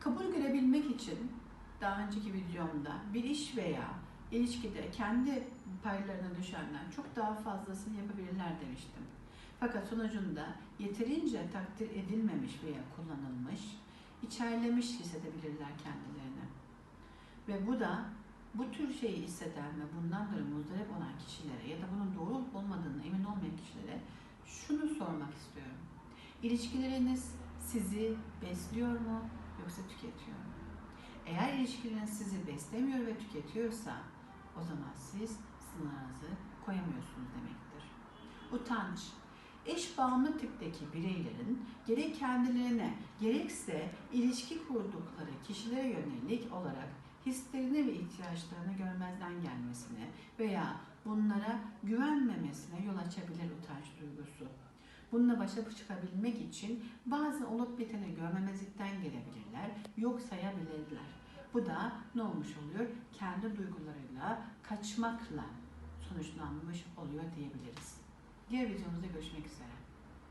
Kabul görebilmek için daha önceki videomda bir iş veya ilişkide kendi paylarına düşenden çok daha fazlasını yapabilirler demiştim. Fakat sonucunda yeterince takdir edilmemiş veya kullanılmış, içerlemiş hissedebilirler kendilerini. Ve bu da bu tür şeyi hisseden ve bundan dolayı muzdarip olan kişilere ya da bunun doğru olup olmadığını emin olmayan kişilere şunu sormak istiyorum. İlişkileriniz sizi besliyor mu yoksa tüketiyor mu? Eğer ilişkileriniz sizi beslemiyor ve tüketiyorsa o zaman siz sınırınızı koyamıyorsunuz demektir. Utanç, eş bağımlı tipteki bireylerin gerek kendilerine gerekse ilişki kurdukları kişilere yönelik olarak hislerini ve ihtiyaçlarını görmezden gelmesine veya bunlara güvenmemesine yol açabilir utanç duygusu. Bununla başa çıkabilmek için bazı olup biteni görmemezlikten gelebilirler, yok sayabilirler. Bu da ne olmuş oluyor? Kendi duygularıyla kaçmakla sonuçlanmış oluyor diyebiliriz. Diğer videomuzda görüşmek üzere.